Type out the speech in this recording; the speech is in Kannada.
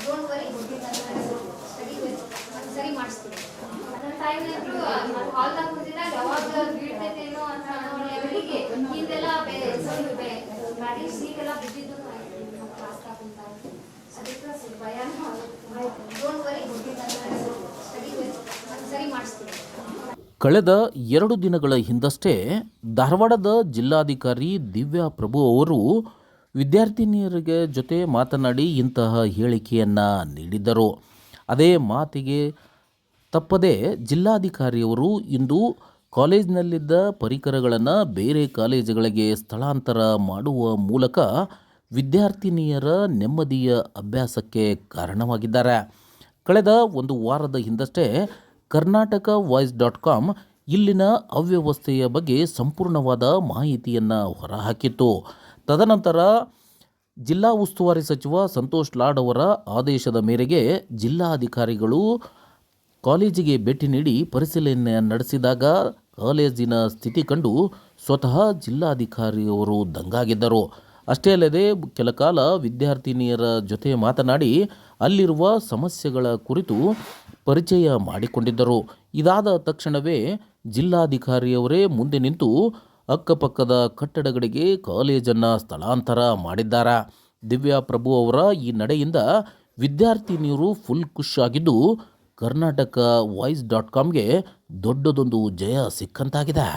ಡೋಂಟ್ ವರಿ ಸರಿ ನನ್ನ ಕೂತಿದ್ದಾಗ ಯಾವಾಗ ಅಂತ ಹಿಂದೆಲ್ಲ ಸೀಟೆಲ್ಲ ಬಿದ್ದಿದ್ದು ಅದಕ್ಕೆ ಸ್ವಲ್ಪ ಡೋಂಟ್ ವರಿ ಸರಿ ಸರಿ ಕಳೆದ ಎರಡು ದಿನಗಳ ಹಿಂದಷ್ಟೇ ಧಾರವಾಡದ ಜಿಲ್ಲಾಧಿಕಾರಿ ದಿವ್ಯಾ ಪ್ರಭು ಅವರು ವಿದ್ಯಾರ್ಥಿನಿಯರಿಗೆ ಜೊತೆ ಮಾತನಾಡಿ ಇಂತಹ ಹೇಳಿಕೆಯನ್ನು ನೀಡಿದ್ದರು ಅದೇ ಮಾತಿಗೆ ತಪ್ಪದೆ ಜಿಲ್ಲಾಧಿಕಾರಿಯವರು ಇಂದು ಕಾಲೇಜಿನಲ್ಲಿದ್ದ ಪರಿಕರಗಳನ್ನು ಬೇರೆ ಕಾಲೇಜುಗಳಿಗೆ ಸ್ಥಳಾಂತರ ಮಾಡುವ ಮೂಲಕ ವಿದ್ಯಾರ್ಥಿನಿಯರ ನೆಮ್ಮದಿಯ ಅಭ್ಯಾಸಕ್ಕೆ ಕಾರಣವಾಗಿದ್ದಾರೆ. ಕಳೆದ ಒಂದು ವಾರದ ಹಿಂದಷ್ಟೇ ಕರ್ನಾಟಕ ವಾಯ್ಸ್ ಡಾಟ್ ಕಾಮ್ ಇಲ್ಲಿನ ಅವ್ಯವಸ್ಥೆಯ ಬಗ್ಗೆ ಸಂಪೂರ್ಣವಾದ ಮಾಹಿತಿಯನ್ನು ಹೊರಹಾಕಿತ್ತು. ತದನಂತರ ಜಿಲ್ಲಾ ಉಸ್ತುವಾರಿ ಸಚಿವ ಸಂತೋಷ್ ಲಾಡ್ ಅವರ ಆದೇಶದ ಮೇರೆಗೆ ಜಿಲ್ಲಾಧಿಕಾರಿಗಳು ಕಾಲೇಜಿಗೆ ಭೇಟಿ ನೀಡಿ ಪರಿಶೀಲನೆ ನಡೆಸಿದಾಗ ಕಾಲೇಜಿನ ಸ್ಥಿತಿ ಕಂಡು ಸ್ವತಃ ಜಿಲ್ಲಾಧಿಕಾರಿಯವರು ದಂಗಾಗಿದ್ದರು. ಅಷ್ಟೇ ಅಲ್ಲದೆ ಕೆಲ ಕಾಲ ವಿದ್ಯಾರ್ಥಿನಿಯರ ಜೊತೆ ಮಾತನಾಡಿ ಅಲ್ಲಿರುವ ಸಮಸ್ಯೆಗಳ ಕುರಿತು ಪರಿಚಯ ಮಾಡಿಕೊಂಡಿದ್ದರು. ಇದಾದ ತಕ್ಷಣವೇ ಜಿಲ್ಲಾಧಿಕಾರಿಯವರೇ ಮುಂದೆ ನಿಂತು ಅಕ್ಕಪಕ್ಕದ ಕಟ್ಟಡಗಳಿಗೆ ಕಾಲೇಜನ್ನು ಸ್ಥಳಾಂತರ ಮಾಡಿದ್ದಾರೆ. ದಿವ್ಯಾ ಪ್ರಭು ಅವರ ಈ ನಡೆಯಿಂದ ವಿದ್ಯಾರ್ಥಿನಿಯರು ಫುಲ್ ಖುಷ್ ಆಗಿದ್ದು, ಕರ್ನಾಟಕ ವಾಯ್ಸ್ ಡಾಟ್ ಕಾಮ್ಗೆ ದೊಡ್ಡದೊಂದು ಜಯ ಸಿಕ್ಕಂತಾಗಿದೆ.